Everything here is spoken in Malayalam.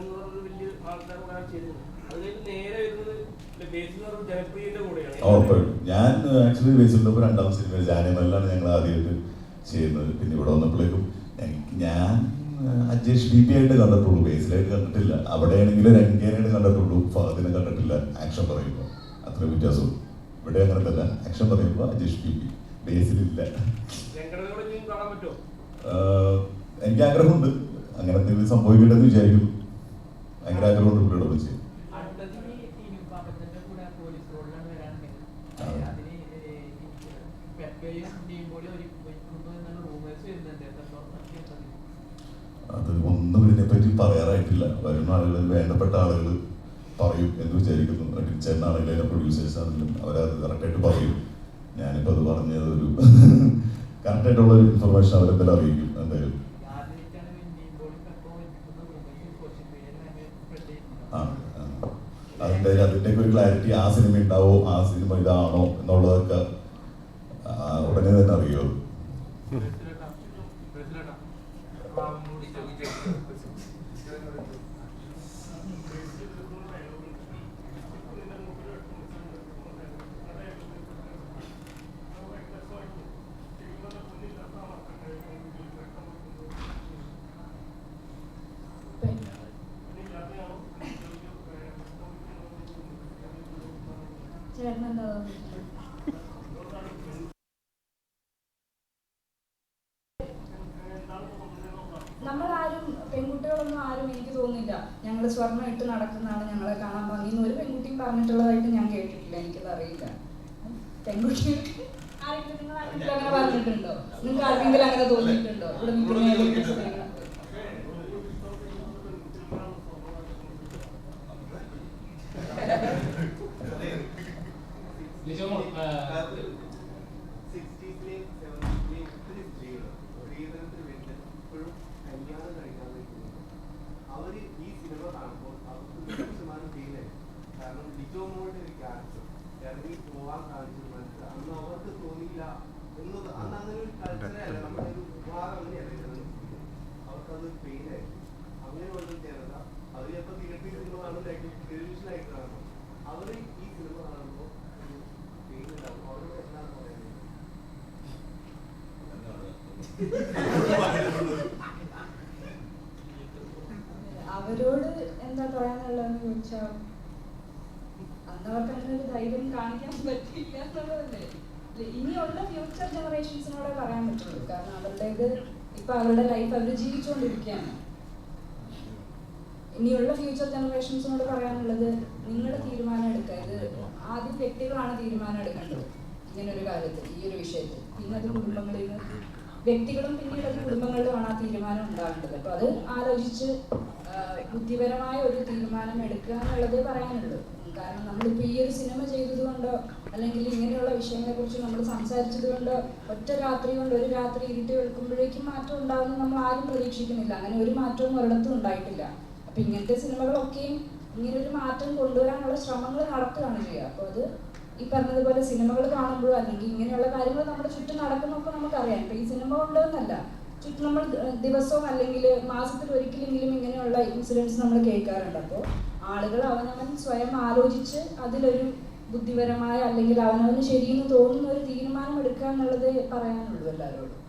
എന്ന് പറഞ്ഞൊരു വലിയ ആൾക്കാർ ചെയ്തിരുന്നു നേരെ വരുന്നത് ഞാൻ ആക്ച്വലി ബേസിലിന്റെ ഒപ്പം രണ്ടാം സിനിമ ജാനിമലിലാണ് ഞങ്ങൾ ആദ്യമായിട്ട് ചെയ്യുന്നത്. പിന്നെ ഇവിടെ വന്നപ്പോഴേക്കും എനിക്ക് ഞാൻ അജേഷ് ബി പി ആയിട്ട് കണ്ടിട്ടുള്ളൂ. ബേസിലായിട്ട് കണ്ടിട്ടില്ല. അവിടെയാണെങ്കിൽ രംഗേനായിട്ട് കണ്ടിട്ടുള്ളൂ. ഫഹദിനെ കണ്ടിട്ടില്ല. ആക്ഷൻ പറയുമ്പോൾ അത്ര വ്യത്യാസവും ഇവിടെ കണ്ടിട്ടില്ല ആക്ഷൻ പറയുമ്പോൾ അജേഷ് ബി പി ബേസിലില്ല. എനിക്ക് ആഗ്രഹമുണ്ട്. അങ്ങനെ എന്തെങ്കിലും സംഭവിക്കട്ടെ എന്ന് വിചാരിക്കുന്നു ഭയങ്കര ആഗ്രഹമുണ്ട് പുള്ളിയുടെ വിളിച്ച് അത് ഒന്നും ഇതിനെപ്പറ്റി പറയാറായിട്ടില്ല വരുന്ന ആളുകൾ വേണ്ടപ്പെട്ട ആളുകൾ പറയും എന്ന് വിചാരിക്കുന്നു ടീച്ചറിനാണെങ്കിലും അതിന്റെ പ്രൊഡ്യൂസേഴ്സ് ആണെങ്കിലും അവരത് കറക്റ്റായിട്ട് പറയും ഞാനിപ്പോൾ അത് പറഞ്ഞത് ഒരു കറക്റ്റായിട്ടുള്ള ഒരു ഇൻഫർമേഷൻ അവരെന്തായാലും അറിയിക്കും എന്തായാലും അതിന്റെ അതിന്റെയൊക്കെ ഒരു ക്ലാരിറ്റി ആ സിനിമ ഉണ്ടാവോ ആ സിനിമ ഇതാണോ എന്നുള്ളതൊക്കെ ഉടനെ തന്നെ അറിയുമോ നമ്മളാരും പെൺകുട്ടികളൊന്നും ആരും എനിക്ക് തോന്നുന്നില്ല. ഞങ്ങൾ സ്വർണം ഇട്ട് നടക്കുന്നതാണ് ഞങ്ങളെ കാണാൻ ഭംഗിന്ന് ഒരു പെൺകുട്ടിയും പറഞ്ഞിട്ടുള്ളതായിട്ട് ഞാൻ കേട്ടിട്ടില്ല. എനിക്കത് അറിയില്ല. പെൺകുട്ടികൾക്ക് ആരെങ്കിലും നിങ്ങൾ അങ്ങനെ പറഞ്ഞിട്ടുണ്ടോ? നിങ്ങൾക്ക് ആർക്കെങ്കിലും അങ്ങനെ തോന്നിയിട്ടുണ്ടോ? ഇവിടെ അവർ ഈ സിനിമ കാണുമ്പോൾ അവർക്ക് നൂറ് ശതമാനം ഫീലായി കാരണം ലിജോ മോളുടെ ഒരു ക്യാരക്ടർ ഇറങ്ങി പോവാൻ കാണിച്ചത് അന്ന് അവർക്ക് തോന്നിയില്ല എന്നത് അന്ന് അങ്ങനെ ഒരു കൾച്ചറേ അല്ല. നമ്മുടെ ഒരു വിഭാഗം അങ്ങനെയല്ല ജനങ്ങൾക്ക് അവർക്കത് ഫെയിലായി അങ്ങനെയുള്ള ജനത അവർ ചിലപ്പോൾ തിയേറ്ററിൽ സിനിമ കാണുന്നതായിട്ട് ടെലിവിഷനായിട്ട് കാണുമ്പോൾ അവർ ഈ സിനിമ കാണുമ്പോൾ ഒരു ഫെയിൽ ഉണ്ടാവും അവരോട് എന്താണ് പറയുന്നത് അവരോട് എന്താ പറയാനുള്ളതെന്ന് ചോദിച്ചാൽ അന്ന് അവർക്ക് അങ്ങനെ ധൈര്യം കാണിക്കാൻ പറ്റില്ല എന്നുള്ളതല്ലേ? ഇനിയുള്ള ഫ്യൂച്ചർ ജനറേഷൻസിനോടെ പറയാൻ പറ്റുള്ളൂ. കാരണം അവരുടേത് ഇപ്പൊ അവരുടെ ലൈഫ് അവർ ജീവിച്ചുകൊണ്ടിരിക്കുകയാണ് ഇനിയുള്ള ഫ്യൂച്ചർ ജനറേഷൻസിനോട് പറയാനുള്ളത് നിങ്ങൾ തീരുമാനം എടുക്കുക ഇത് ആദ്യം വ്യക്തികളാണ് തീരുമാനം എടുക്കേണ്ടത്. ഇങ്ങനൊരു കാര്യത്തിൽ ഈ ഒരു വിഷയത്തിൽ. പിന്നെ അത് കുടുംബങ്ങളിൽ നിന്ന് വ്യക്തികളും പിന്നീട് കുടുംബങ്ങളിലുമാണ് ആ തീരുമാനം ഉണ്ടാകേണ്ടത് അപ്പൊ അത് ആലോചിച്ച് ബുദ്ധിപരമായ ഒരു തീരുമാനം എടുക്കുക എന്നുള്ളതേ പറയാനുള്ളൂ. കാരണം നമ്മളിപ്പോ ഈ ഒരു സിനിമ ചെയ്തത് കൊണ്ടോ അല്ലെങ്കിൽ ഇങ്ങനെയുള്ള വിഷയങ്ങളെ കുറിച്ച് നമ്മൾ സംസാരിച്ചത് കൊണ്ടോ ഒറ്റ രാത്രി കൊണ്ട് ഒരു രാത്രി ഇരുട്ടി വെളുക്കുമ്പോഴേക്കും മാറ്റം ഉണ്ടാവുമെന്ന് നമ്മൾ ആരും പ്രതീക്ഷിക്കുന്നില്ല. അങ്ങനെ ഒരു മാറ്റവും ഒരിടത്തും ഉണ്ടായിട്ടില്ല. അപ്പൊ ഇങ്ങനത്തെ സിനിമകളൊക്കെയും ഇങ്ങനൊരു മാറ്റം കൊണ്ടുവരാനുള്ള ശ്രമങ്ങൾ നടത്തുകയാണ് ചെയ്യുക. അപ്പോൾ അത് ഈ പറഞ്ഞതുപോലെ സിനിമകൾ കാണുമ്പോഴോ അല്ലെങ്കിൽ ഇങ്ങനെയുള്ള കാര്യങ്ങൾ നമ്മുടെ ചുറ്റും നടക്കുന്നൊക്കെ നമുക്കറിയാം. ഇപ്പം ഈ സിനിമ കൊണ്ടെന്നല്ല ചുറ്റും നമ്മൾ ദിവസവും അല്ലെങ്കിൽ മാസത്തിൽ ഒരിക്കലെങ്കിലും ഇങ്ങനെയുള്ള ഇൻസിഡൻസ് നമ്മൾ കേൾക്കാറുണ്ട്. അപ്പോൾ ആളുകൾ അവനവൻ സ്വയം ആലോചിച്ച് അതിലൊരു ബുദ്ധിപരമായ അല്ലെങ്കിൽ അവനവന് ശരിയെന്ന് തോന്നുന്ന ഒരു തീരുമാനം എടുക്കുക എന്നുള്ളത് പറയാനുള്ളൂ എല്ലാവരോടും.